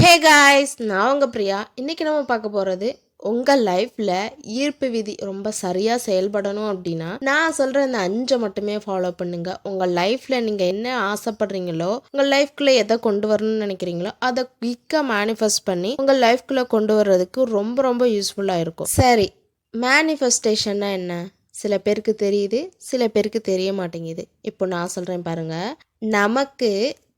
Hey guys நான் உங்கள் பிரியா. இன்றைக்கி நம்ம பார்க்க போகிறது உங்கள் லைஃப்பில் ஈர்ப்பு விதி ரொம்ப சரியாக செயல்படணும் அப்படின்னா நான் சொல்கிற இந்த அஞ்சை மட்டுமே ஃபாலோ பண்ணுங்க. உங்கள் லைஃப்பில் நீங்கள் என்ன ஆசைப்படுறீங்களோ உங்கள் லைஃப்குள்ளே எதை கொண்டு வரணும்னு நினைக்கிறீங்களோ அதை குயிக்காக மேனிஃபெஸ்ட் பண்ணி உங்கள் லைஃப்குள்ளே கொண்டு வர்றதுக்கு ரொம்ப ரொம்ப யூஸ்ஃபுல்லாக இருக்கும். சரி மேனிஃபெஸ்டேஷன்னா என்ன? சில பேருக்கு தெரியுது சில பேருக்கு தெரிய மாட்டேங்குது. இப்போ நான் சொல்கிறேன் பாருங்கள் நமக்கு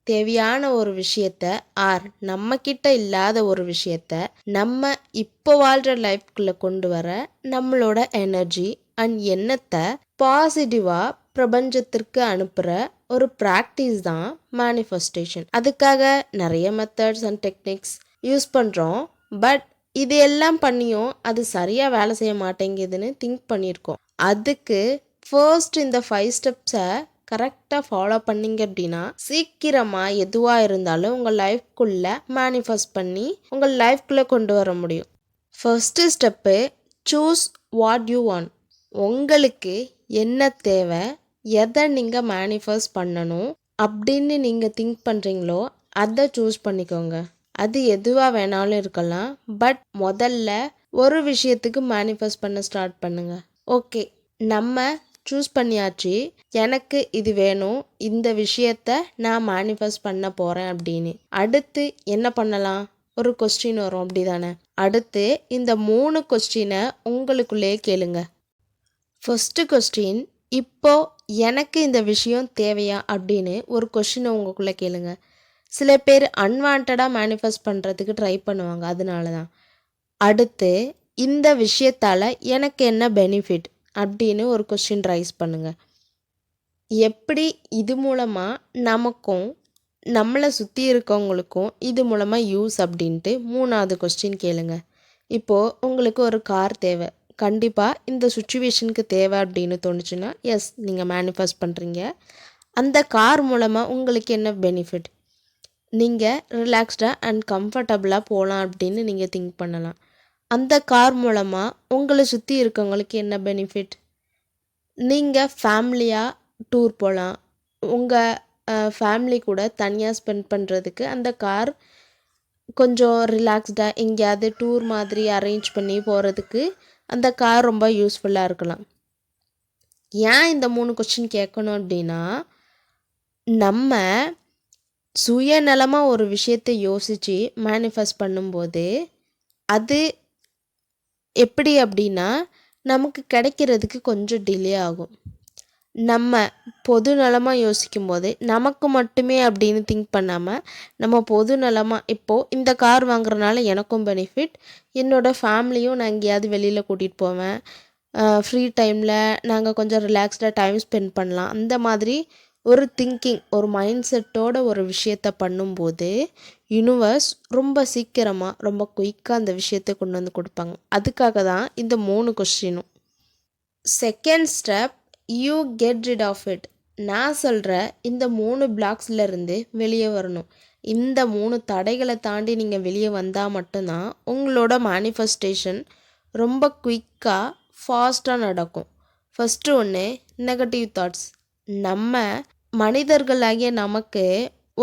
தேவையான ஒரு விஷயத்த ஆர் நம்ம கிட்ட இல்லாத ஒரு விஷயத்த நம்ம இப்போ வாழ்கிற லைஃப்குள்ளே கொண்டு வர நம்மளோட எனர்ஜி அண்ட் எண்ணத்தை பாசிட்டிவாக பிரபஞ்சத்திற்கு அனுப்புகிற ஒரு ப்ராக்டிஸ் தான் மேனிஃபெஸ்டேஷன். அதுக்காக நிறைய மெத்தட்ஸ் அண்ட் டெக்னிக்ஸ் யூஸ் பண்ணுறோம் பட் இது எல்லாம் பண்ணியும் அது சரியாக வேலை செய்ய மாட்டேங்குதுன்னு திங்க் பண்ணியிருக்கோம். அதுக்கு ஃபர்ஸ்ட் இந்த ஃபைவ் ஸ்டெப்ஸை கரெக்டாக ஃபாலோ பண்ணீங்க அப்படின்னா சீக்கிரமாக எதுவாக இருந்தாலும் உங்கள் லைஃப்குள்ளே மேனிஃபெஸ்ட் பண்ணி உங்கள் லைஃப்குள்ளே கொண்டு வர முடியும். First step choose what you want உங்களுக்கு என்ன தேவை எதை நீங்கள் மேனிஃபெஸ்ட் பண்ணணும் அப்படின்னு நீங்கள் திங்க் பண்ணுறீங்களோ அதை சூஸ் பண்ணிக்கோங்க. அது எதுவாக வேணாலும் இருக்கலாம் பட் முதல்ல ஒரு விஷயத்துக்கு மேனிஃபெஸ்ட் பண்ண ஸ்டார்ட் பண்ணுங்கள் ஓகே நம்ம சூஸ் பண்ணியாச்சு. எனக்கு இது வேணும். இந்த விஷயத்த நான் மேனிஃபெஸ்ட் பண்ண போகிறேன் அப்படின்னு. அடுத்து என்ன பண்ணலாம்? ஒரு கொஸ்டின் வரும் அப்படி தானே அடுத்து இந்த மூணு கொஸ்டினை உங்களுக்குள்ளேயே கேளுங்க. ஃபஸ்ட்டு கொஸ்டின் இப்போ எனக்கு இந்த விஷயம் தேவையா அப்படின்னு ஒரு கொஸ்டினை உங்களுக்குள்ளே கேளுங்க. சில பேர் அன்வான்டாக மேனிஃபெஸ்ட் பண்ணுறதுக்கு ட்ரை பண்ணுவாங்க. அதனால தான் அடுத்து இந்த விஷயத்தால் எனக்கு என்ன பெனிஃபிட் அப்படின்னு ஒரு கொஸ்டின் ரைஸ் பண்ணுங்க. எப்படி இது மூலமாக நமக்கும் நம்மளை சுற்றி இருக்கவங்களுக்கும் இது மூலமாக யூஸ் அப்படின்ட்டு மூணாவது கொஸ்டின் கேளுங்க. இப்போது உங்களுக்கு ஒரு கார் தேவை. கண்டிப்பாக இந்த சுச்சுவேஷனுக்கு தேவை அப்படின்னு தோணுச்சுன்னா எஸ் நீங்கள் மேனிஃபெஸ்ட் பண்ணுறீங்க அந்த கார் மூலமாக உங்களுக்கு என்ன பெனிஃபிட் நீங்கள் ரிலாக்ஸ்டாக அண்ட் கம்ஃபர்டபுளாக போகலாம் அப்படின்னு நீங்கள் திங்க் பண்ணலாம். அந்த கார் மூலமாக உங்களை சுற்றி இருக்கவங்களுக்கு என்ன பெனிஃபிட் நீங்கள் ஃபேமிலியாக டூர் போகலாம் உங்கள் ஃபேமிலி கூட தனியாக ஸ்பெண்ட் பண்ணுறதுக்கு அந்த கார் கொஞ்சம் ரிலாக்ஸ்டாக எங்கேயாவது டூர் மாதிரி அரேஞ்ச் பண்ணி போகிறதுக்கு அந்த கார் ரொம்ப யூஸ்ஃபுல்லாக இருக்கலாம். ஏன் இந்த மூணு கொஸ்டின் கேட்கணும் அப்படின்னா நம்ம சுயநலமாக ஒரு விஷயத்தை யோசித்து மேனிஃபெஸ்ட் பண்ணும்போது அது எப்படி அப்படின்னா நமக்கு கிடைக்கிறதுக்கு கொஞ்சம் டிலே ஆகும். நம்ம பொது நலமாக யோசிக்கும் போது நமக்கு மட்டுமே அப்படின்னு திங்க் பண்ணாமல் நம்ம பொது நலமாக இப்போது இந்த கார் வாங்குறதுனால எனக்கும் பெனிஃபிட் என்னோடய ஃபேமிலியும் நான் எங்கேயாவது வெளியில் கூட்டிகிட்டு போவேன். ஃப்ரீ டைமில் நாங்கள் கொஞ்சம் ரிலாக்ஸ்டாக டைம் ஸ்பெண்ட் பண்ணலாம். அந்த மாதிரி ஒரு திங்கிங் ஒரு மைண்ட் செட்டோட ஒரு விஷயத்த பண்ணும்போது யூனிவர்ஸ் ரொம்ப சீக்கிரமாக ரொம்ப குயிக்காக அந்த விஷயத்தை கொண்டு வந்து கொடுப்பாங்க. அதுக்காக தான் இந்த மூணு கொஸ்டினும் second step you get rid of it நான் சொல்கிற இந்த மூணு பிளாக்ஸ்லேருந்து வெளியே வரணும். இந்த மூணு தடைகளை தாண்டி நீங்கள் வெளியே வந்தால் மட்டும்தான் உங்களோட மேனிஃபெஸ்டேஷன் ரொம்ப குயிக்காக ஃபாஸ்ட்டாக நடக்கும். ஃபஸ்ட்டு ஒன்று நெகட்டிவ் தாட்ஸ் நம்ம மனிதர்களாகிய நமக்கு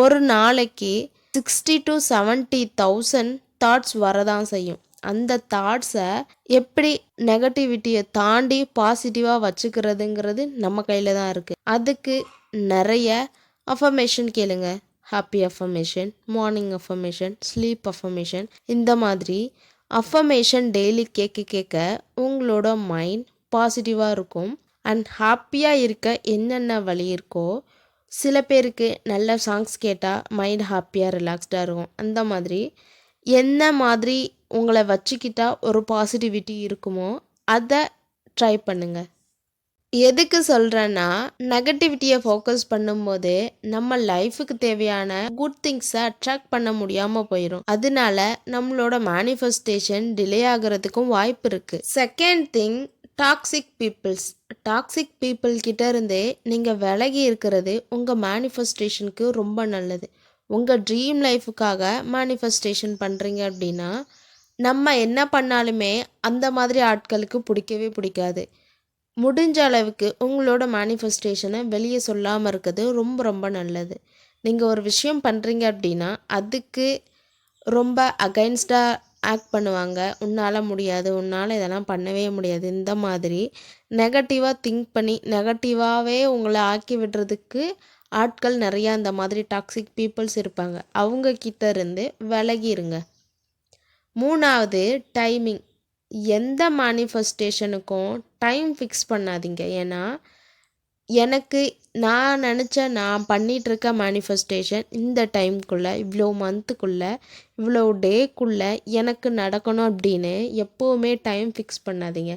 ஒரு நாளைக்கு sixty to seventy thousand thoughts வரதான் செய்யும். அந்த தாட்ஸை எப்படி நெகட்டிவிட்டியை தாண்டி பாசிட்டிவாக வச்சுக்கிறதுங்கிறது நம்ம கையில் தான் இருக்குது அதுக்கு நிறைய அஃபர்மேஷன் கேளுங்க. Happy affirmation morning affirmation sleep affirmation இந்த மாதிரி அஃபர்மேஷன் டெய்லி கேட்க கேட்க உங்களோட மைண்ட் பாசிட்டிவாக இருக்கும். அண்ட் ஹாப்பியாக இருக்க என்னென்ன வழி இருக்கோ சில பேருக்கு நல்ல சாங்ஸ் கேட்டால் மைண்ட் ஹாப்பியாக ரிலாக்ஸ்டாக இருக்கும். அந்த மாதிரி என்ன மாதிரி உங்களை வச்சுக்கிட்டா ஒரு பாசிட்டிவிட்டி இருக்குமோ அதை ட்ரை பண்ணுங்கள் எதுக்கு சொல்கிறேன்னா நெகட்டிவிட்டியை ஃபோக்கஸ் பண்ணும்போது நம்ம லைஃபுக்கு தேவையான குட் திங்ஸை அட்ராக்ட் பண்ண முடியாமல் போயிடும் அதனால நம்மளோட மேனிஃபெஸ்டேஷன் டிலே ஆகிறதுக்கும் வாய்ப்பு இருக்குது second thing toxic peoples toxic people கிட்ட இருந்தே நீங்கள் விலகி இருக்கிறது உங்கள் மேனிஃபெஸ்டேஷனுக்கு ரொம்ப நல்லது. உங்கள் ட்ரீம் லைஃபுக்காக மேனிஃபெஸ்டேஷன் பண்ணுறீங்க அப்படின்னா நம்ம என்ன பண்ணாலுமே அந்த மாதிரி ஆட்களுக்கு பிடிக்கவே பிடிக்காது. முடிஞ்ச அளவுக்கு உங்களோட மேனிஃபெஸ்டேஷனை வெளியே சொல்லாமல் இருக்கிறது ரொம்ப ரொம்ப நல்லது. நீங்கள் ஒரு விஷயம் பண்ணுறீங்க அப்படின்னா அதுக்கு ரொம்ப அகைன்ஸ்டாக ஆக்ட் பண்ணுவாங்க. உன்னால் முடியாது. உன்னால் இதெல்லாம் பண்ணவே முடியாது. இந்த மாதிரி நெகட்டிவாக திங்க் பண்ணி நெகட்டிவாகவே உங்களை ஆக்கி விடுறதுக்கு ஆட்கள் நிறையா இந்த மாதிரி டாக்ஸிக் பீப்புள்ஸ் இருப்பாங்க. அவங்க கிட்ட இருந்து விலகிருங்க. மூணாவது டைமிங் எந்த மேனிஃபெஸ்டேஷனுக்கும் டைம் ஃபிக்ஸ் பண்ணாதீங்க. ஏன்னா எனக்கு நான் நினச்ச நான் பண்ணிகிட்ருக்க மேனிஃபெஸ்டேஷன் இந்த டைம்குள்ளே இவ்வளோ மந்த்துக்குள்ளே இவ்வளோ டேக்குள்ளே எனக்கு நடக்கணும் அப்படின்னு எப்போவுமே டைம் ஃபிக்ஸ் பண்ணாதீங்க.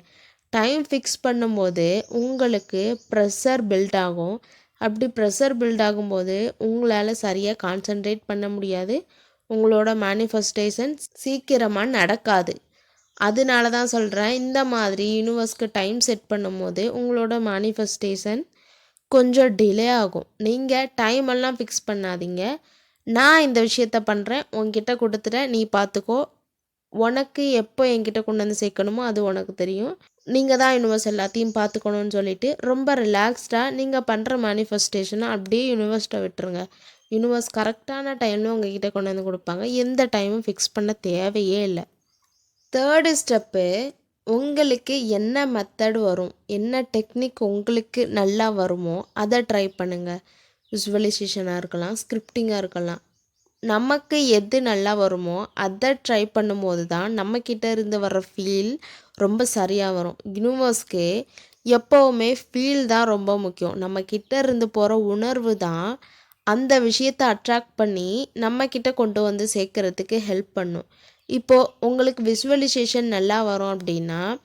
டைம் ஃபிக்ஸ் பண்ணும்போது உங்களுக்கு ப்ரெஷர் பில்ட் ஆகும். அப்படி ப்ரெஷர் பில்ட் ஆகும்போது உங்களால் சரியாக கான்சென்ட்ரேட் பண்ண முடியாது. உங்களோட மேனிஃபெஸ்டேஷன் சீக்கிரமாக நடக்காது. அதனால தான் சொல்கிறேன் இந்த மாதிரி யூனிவர்ஸ்க்கு டைம் செட் பண்ணும்போது உங்களோட மேனிஃபெஸ்டேஷன் கொஞ்சம் டிலே ஆகும். நீங்கள் டைம் எல்லாம் ஃபிக்ஸ் பண்ணாதீங்க. நான் இந்த விஷயத்த பண்ணுறேன் உன்கிட்ட கொடுத்துட்டேன். நீ பார்த்துக்கோ உனக்கு எப்போ என்கிட்ட கொண்டு வந்து சேர்க்கணுமோ அது உனக்கு தெரியும். நீங்கள் தான் யூனிவர்ஸ் எல்லாத்தையும் பார்த்துக்கணும்னு சொல்லிட்டு ரொம்ப ரிலாக்ஸ்டாக நீங்கள் பண்ணுற மேனிஃபெஸ்டேஷனை அப்படியே யூனிவர்ஸ்ட்டை விட்டுருங்க. யூனிவர்ஸ் கரெக்டான டைமில் உங்ககிட்ட கொண்டு வந்து கொடுப்பாங்க. எந்த டைமும் ஃபிக்ஸ் பண்ண தேவையே இல்லை. தேர்டு ஸ்டெப்பு உங்களுக்கு என்ன மெத்தட் வரும்? என்ன டெக்னிக் உங்களுக்கு நல்லா வருமோ அதை ட்ரை பண்ணுங்கள் விசுவலைசேஷனாக இருக்கலாம் ஸ்கிரிப்டிங்காக இருக்கலாம். நமக்கு எது நல்லா வருமோ அதை ட்ரை பண்ணும்போது தான் நம்மக்கிட்ட இருந்து வர ஃபீல் ரொம்ப சரியாக வரும். யூனிவர்ஸ்க்கு எப்போவுமே ஃபீல் தான் ரொம்ப முக்கியம். நம்ம இருந்து போகிற உணர்வு தான் அந்த விஷயத்தை அட்ராக்ட் பண்ணி நம்மக்கிட்ட கொண்டு வந்து சேர்க்கறதுக்கு ஹெல்ப் பண்ணும். இப்போது உங்களுக்கு விஸ்வலைசேஷன் நல்லா வரும் அப்படின்னா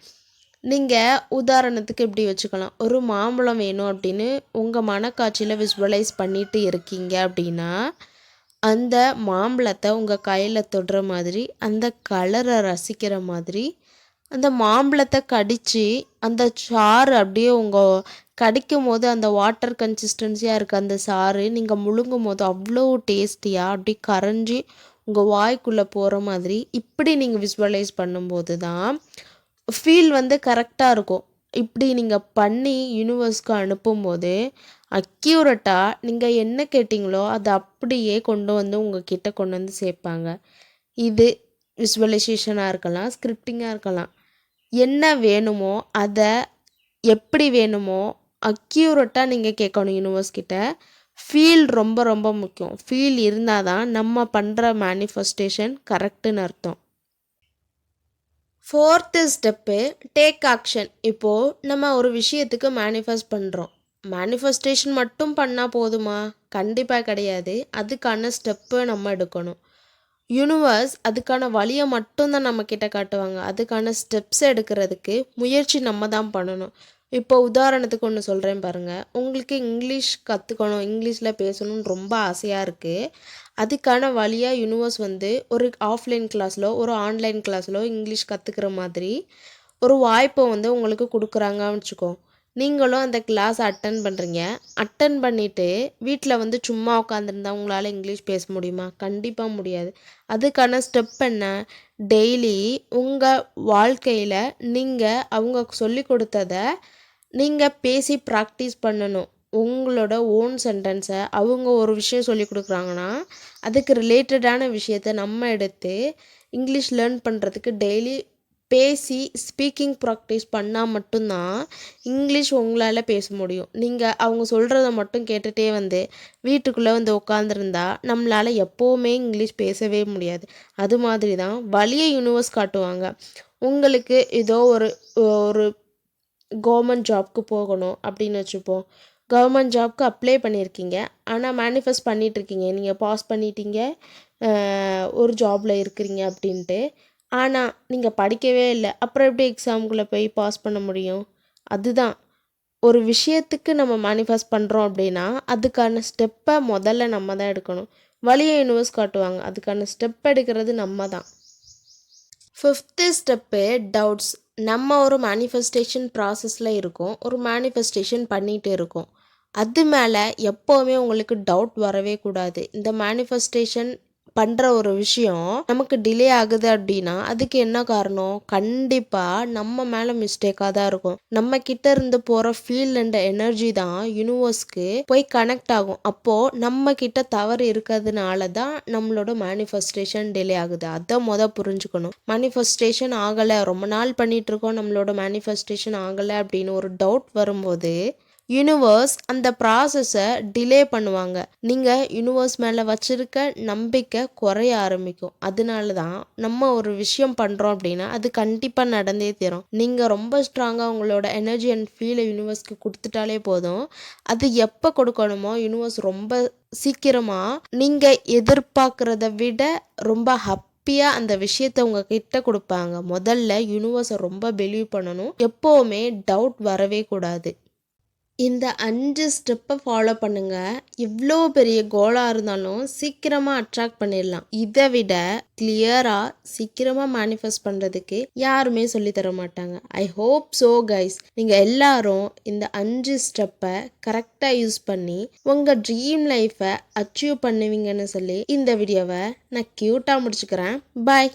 நீங்கள் உதாரணத்துக்கு இப்படி வச்சுக்கலாம்? ஒரு மாம்பழம் வேணும் அப்படின்னு உங்கள் மனக்காட்சியில் விஸ்வலைஸ் பண்ணிட்டு இருக்கீங்க அப்படின்னா அந்த மாம்பழத்தை உங்கள் கையில் தொடுற மாதிரி அந்த கலரை ரசிக்கிற மாதிரி அந்த மாம்பழத்தை கடித்து அந்த சாறு அப்படியே உங்கள் கடிக்கும் போது அந்த வாட்டர் கன்சிஸ்டன்சியாக இருக்க அந்த சாறு நீங்கள் முழுங்கும் போது அவ்வளோ டேஸ்டியாக அப்படி கரைஞ்சி உங்கள் வாய்க்குள்ளே போகிற மாதிரி இப்படி நீங்கள் விஸ்வலைஸ் பண்ணும்போது தான் ஃபீல் வந்து கரெக்டாக இருக்கும். இப்படி நீங்கள் பண்ணி யூனிவர்ஸ்க்கு அனுப்பும்போது அக்யூரட்டாக நீங்கள் என்ன கேட்டிங்களோ அதை அப்படியே கொண்டு வந்து உங்கள் கிட்ட கொண்டு வந்து சேர்ப்பாங்க. இது விஸ்வலைசேஷனாக இருக்கலாம் ஸ்கிரிப்டிங்காக இருக்கலாம். என்ன வேணுமோ அதை எப்படி வேணுமோ அக்யூரட்டாக நீங்கள் கேட்கணும் யூனிவர்ஸ் கிட்ட. ஃபீல் ரொம்ப ரொம்ப முக்கியம். ஃபீல் இருந்தால் தான் நம்ம பண்ணுற மேனிஃபெஸ்டேஷன் கரெக்டுன்னு அர்த்தம். ஃபோர்த்து ஸ்டெப்பு டேக் ஆக்ஷன் இப்போது நம்ம ஒரு விஷயத்துக்கு மேனிஃபெஸ்ட் பண்ணுறோம் மேனிஃபெஸ்டேஷன் மட்டும் பண்ணால் போதுமா? கண்டிப்பாக கிடையாது. அதுக்கான ஸ்டெப்பை நம்ம எடுக்கணும். யூனிவர்ஸ் அதுக்கான வழியை மட்டும்தான் நம்மக்கிட்ட காட்டுவாங்க. அதுக்கான ஸ்டெப்ஸ் எடுக்கிறதுக்கு முயற்சி நம்ம தான் பண்ணணும். இப்போ உதாரணத்துக்கு ஒன்று சொல்கிறேன் பாருங்கள் உங்களுக்கு இங்கிலீஷ் கற்றுக்கணும் இங்கிலீஷில் பேசணும்னு ரொம்ப ஆசையாக இருக்குது அதுக்கான வழியாக யூனிவர்ஸ் வந்து ஒரு ஆஃப்லைன் கிளாஸில் ஒரு ஆன்லைன் கிளாஸில் இங்கிலீஷ் கற்றுக்கிற மாதிரி ஒரு வாய்ப்பை வந்து உங்களுக்கு கொடுக்குறாங்கன்னு வச்சுக்கோ. நீங்களும் அந்த கிளாஸ் அட்டன் பண்ணுறீங்க அட்டன் பண்ணிவிட்டு வீட்டில் வந்து சும்மா உட்காந்துருந்தா உங்களால் இங்கிலீஷ் பேச முடியுமா? கண்டிப்பாக முடியாது. அதுக்கான ஸ்டெப் என்ன? டெய்லி உங்கள் வாழ்க்கையில் நீங்கள் அவங்க சொல்லி கொடுத்ததை நீங்கள் பேசி ப்ராக்டிஸ் பண்ணணும். உங்களோட ஓன் சென்டென்ஸை அவங்க ஒரு விஷயம் சொல்லி கொடுக்குறாங்கன்னா அதுக்கு ரிலேட்டடான விஷயத்த நம்ம எடுத்து இங்கிலீஷ் லேர்ன் பண்ணுறதுக்கு டெய்லி பேசி ஸ்பீக்கிங் ப்ராக்டிஸ் பண்ணால் மட்டும்தான் இங்கிலீஷ் உங்களால் பேச முடியும். நீங்கள் அவங்க சொல்கிறத மட்டும் கேட்டுகிட்டே வந்து வீட்டுக்குள்ளே வந்து உட்காந்துருந்தா நம்மளால் எப்போவுமே இங்கிலீஷ் பேசவே முடியாது. அது மாதிரி தான் வழியை யூனிவர்ஸ் காட்டுவாங்க. உங்களுக்கு ஏதோ ஒரு ஒரு கவர்மெண்ட் ஜாப்க்கு போகணும் அப்படின்னு வச்சுப்போம். கவர்மெண்ட் ஜாப்க்கு அப்ளை பண்ணியிருக்கீங்க. ஆனால் மேனிஃபெஸ்ட் பண்ணிகிட்ருக்கீங்க நீங்கள் பாஸ் பண்ணிட்டீங்க. ஒரு ஜாபில் இருக்கிறீங்க அப்படின்ட்டு. ஆனால் நீங்கள் படிக்கவே இல்லை. அப்புறம் எப்படி எக்ஸாமுக்குள்ளே போய் பாஸ் பண்ண முடியும்? அதுதான். ஒரு விஷயத்துக்கு நம்ம மேனிஃபெஸ்ட் பண்ணுறோம் அப்படின்னா அதுக்கான ஸ்டெப்பை முதல்ல நம்ம தான் எடுக்கணும். வழியை யூனிவர்ஸ் காட்டுவாங்க. அதுக்கான ஸ்டெப் எடுக்கிறது நம்ம தான். ஃபிஃப்த்து ஸ்டெப்பு டவுட்ஸ் நம்ம ஒரு மேனிஃபெஸ்டேஷன் ப்ராசஸில் இருக்கோம் ஒரு மேனிஃபெஸ்டேஷன் பண்ணிகிட்டு இருக்கோம். அது மேலே எப்போவுமே உங்களுக்கு டவுட் வரவே கூடாது. இந்த மேனிஃபெஸ்டேஷன் பண்ணுற ஒரு விஷயம் நமக்கு டிலே ஆகுது அப்படின்னா அதுக்கு என்ன காரணம்? கண்டிப்பாக நம்ம மேலே மிஸ்டேக்காக தான் இருக்கும். நம்ம கிட்ட இருந்து போகிற ஃபீல் அண்ட் எனர்ஜி தான் யூனிவர்ஸ்க்கு போய் கனெக்ட் ஆகும். அப்போது நம்ம கிட்ட தவறு இருக்கிறதுனால தான் நம்மளோட மேனிஃபெஸ்டேஷன் டிலே ஆகுது. அதை மொதல் புரிஞ்சுக்கணும். மேனிஃபெஸ்டேஷன் ஆகலை. ரொம்ப நாள் பண்ணிகிட்ருக்கோம் இருக்கோம். நம்மளோட மேனிஃபெஸ்டேஷன் ஆகலை அப்படின்னு ஒரு டவுட் வரும்போது யூனிவர்ஸ் அந்த ப்ராசஸை டிலே பண்ணுவாங்க. நீங்கள் யூனிவர்ஸ் மேலே வச்சுருக்க நம்பிக்கை குறைய ஆரம்பிக்கும். அதனால தான் நம்ம ஒரு விஷயம் பண்ணுறோம் அப்படின்னா அது கண்டிப்பாக நடந்தே தீரும். நீங்கள் ரொம்ப ஸ்ட்ராங்காக உங்களோட எனர்ஜி அண்ட் ஃபீலை யூனிவர்ஸ்க்கு கொடுத்துட்டாலே போதும். அது எப்போ கொடுக்கணுமோ யூனிவர்ஸ் ரொம்ப சீக்கிரமாக நீங்கள் எதிர்பார்க்குறத விட ரொம்ப ஹாப்பியாக அந்த விஷயத்தை உங்ககிட்ட கொடுப்பாங்க. முதல்ல யூனிவர்ஸை ரொம்ப பிலீவ் பண்ணணும். எப்போவுமே டவுட் வரவே கூடாது. இந்த அஞ்சு ஸ்டெப்பை ஃபாலோ பண்ணுங்க. எவ்வளோ பெரிய கோலாக இருந்தாலும் சீக்கிரமாக அட்ராக்ட் பண்ணிடலாம். இதை விட கிளியராக சீக்கிரமாக மேனிஃபெஸ்ட் பண்ணுறதுக்கு யாருமே சொல்லி தர மாட்டாங்க. ஐ ஹோப் ஸோ கைஸ் நீங்கள் எல்லாரும் இந்த அஞ்சு ஸ்டெப்பை கரெக்டாக யூஸ் பண்ணி உங்கள் ட்ரீம் லைஃப்பை அச்சீவ் பண்ணுவீங்கன்னு சொல்லி இந்த வீடியோவை நான் க்யூட்டாக முடிச்சுக்கிறேன். பாய்